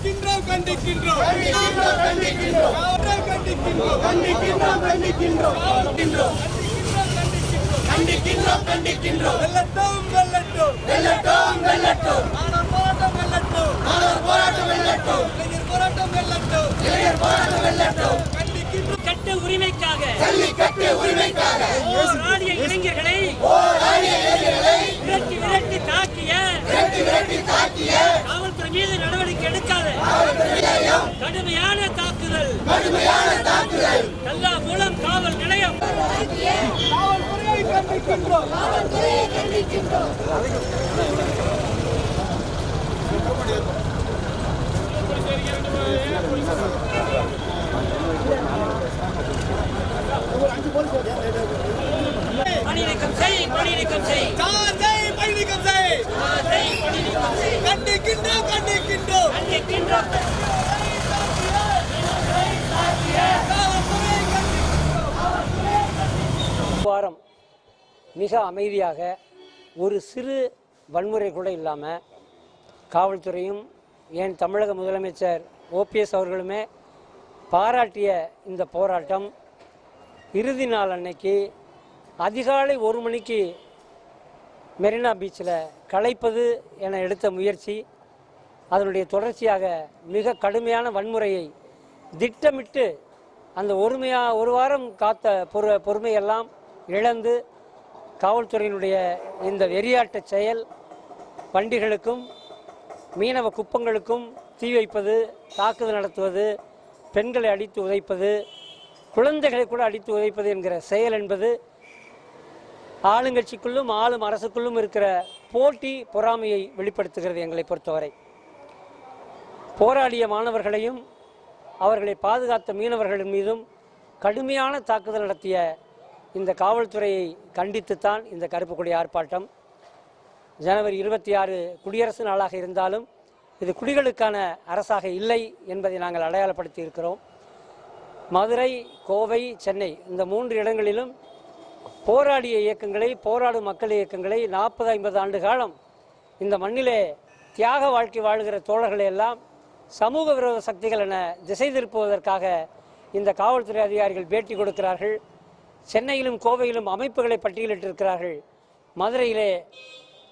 கண்டிக்கின்றோம் கண்டிக்கின்றோம். கண்டிக்கின்றோம் கண்டிக்கின்றோம். கண்டிக்கின்றோம் கண்டிக்கின்றோம். கண்டிக்கின்றோம் வெள்ளட்டோம் வெள்ளட்டோம் வெள்ளட்டோம் வெள்ளட்டோம் மாணவர் போராட்டம் வெள்ளட்டோம் மாணவர் போராட்டம் வெள்ளட்டோம் இளைஞர் போராட்டம் வெள்ளட்டோம் இளைஞர் போராட்டம் வெள்ளட்டோம் கண்டிக்கின்றோம். கட்ட உரிமைக்காக. கடுமையான தாக்குதல். கடுமையான தாக்குதல். கல்லா மூலம் காவல் நிலையம். காவல்துறையை கண்டிக்கின்றோம் பணி நீக்கம் செய். பணி நீக்கம் செய் வாரம் மிக அமைதியாக ஒரு சிறு வன்முறை கூட இல்லாமல் காவல்துறையும் ஏன் தமிழக முதலமைச்சர் ஓபிஎஸ் அவர்களுமே பாராட்டிய இந்த போராட்டம். இறுதி நாள் அன்னைக்கு அதிகாலை ஒரு மணிக்கு மெரினா பீச்சில் கலைப்பது என எடுத்த முயற்சி அதனுடைய தொடர்ச்சியாக மிக கடுமையான வன்முறையை திட்டமிட்டு அந்த ஒருமையாக ஒரு வாரம் காத்த பொறு பொறுமையெல்லாம் இழந்து காவல்துறையினுடைய இந்த வெறியாட்ட செயல் வண்டிகளுக்கும் மீனவ குப்பங்களுக்கும் தீ வைப்பது தாக்குதல் நடத்துவது பெண்களை அடித்து உதைப்பது குழந்தைகளை கூட அடித்து உதைப்பது என்கிற செயல் என்பது ஆளுங்கட்சிக்குள்ளும் ஆளும் அரசுக்குள்ளும் இருக்கிற போட்டி பொறாமையை வெளிப்படுத்துகிறது எங்களை பொறுத்தவரை. போராடிய மாணவர்களையும் அவர்களை பாதுகாத்த மீனவர்கள் மீதும் கடுமையான தாக்குதல் நடத்திய இந்த காவல்துறையை கண்டித்துத்தான் இந்த கருப்பு கொடி ஆர்ப்பாட்டம். ஜனவரி இருபத்தி ஆறு குடியரசு நாளாக இருந்தாலும் இது குடிகளுக்கான அரசாக இல்லை என்பதை நாங்கள் அடையாளப்படுத்தி இருக்கிறோம் மதுரை கோவை சென்னை இந்த மூன்று இடங்களிலும் போராடிய இயக்கங்களை போராடும் மக்கள் இயக்கங்களை நாற்பது ஐம்பது ஆண்டு காலம் இந்த மண்ணிலே தியாக வாழ்க்கை வாழுகிற தோழர்களை எல்லாம் சமூக விரோத சக்திகள் என திசை திருப்புவதற்காக இந்த காவல்துறை அதிகாரிகள் பேட்டி கொடுக்கிறார்கள். சென்னையிலும் கோவையிலும் அமைப்புகளை பட்டியலிட்டிருக்கிறார்கள். மதுரையிலே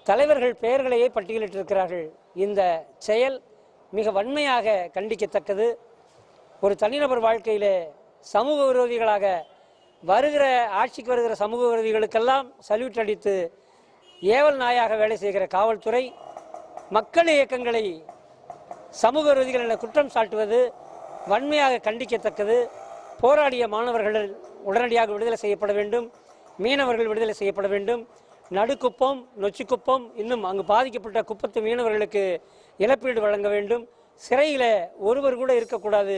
தலைவர்கள் பெயர்களையே பட்டியலிட்டிருக்கிறார்கள். இந்த செயல் மிக வன்மையாக கண்டிக்கத்தக்கது. ஒரு தனிநபர் வாழ்க்கையிலே சமூக விரோதிகளாக வருகிற ஆட்சிக்கு வருகிற சமூக விரோதிகளுக்கெல்லாம் சல்யூட் அடித்து ஏவல் நாயாக வேலை செய்கிற காவல்துறை மக்கள் இயக்கங்களை சமூக விரோதிகள் என குற்றம் சாட்டுவது வன்மையாக கண்டிக்கத்தக்கது. போராடிய மாணவர்கள் உடனடியாக விடுதலை செய்யப்பட வேண்டும். மீனவர்கள் விடுதலை செய்யப்பட வேண்டும். நடுக்குப்பம் நொச்சிக்குப்பம் இன்னும் அங்கு பாதிக்கப்பட்ட குப்பத்து மீனவர்களுக்கு இழப்பீடு வழங்க வேண்டும். சிறையில் ஒருவர் கூட இருக்கக்கூடாது.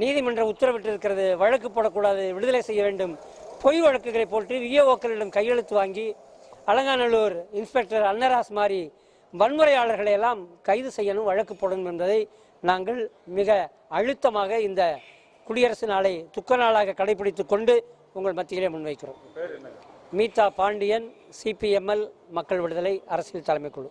நீதிமன்றம் உத்தரவிட்டிருக்கிறது வழக்கு போடக்கூடாது விடுதலை செய்ய வேண்டும். பொய் வழக்குகளை போட்டு விஏஓக்களிடம் கையெழுத்து வாங்கி அலங்காநல்லூர் இன்ஸ்பெக்டர் அன்னராஸ் மாதிரி வன்முறையாளர்களை எல்லாம் கைது செய்யணும் வழக்கு போடணும் என்பதை நாங்கள் மிக அழுத்தமாக இந்த குடியரசு நாளை துக்க நாளாக கடைபிடித்துக் கொண்டு உங்கள் மத்தியிலே முன்வைக்கிறோம். மீதா பாண்டியன் சிபிஎம்எல் மக்கள் விடுதலை அரசியல் தலைமைக்குழு.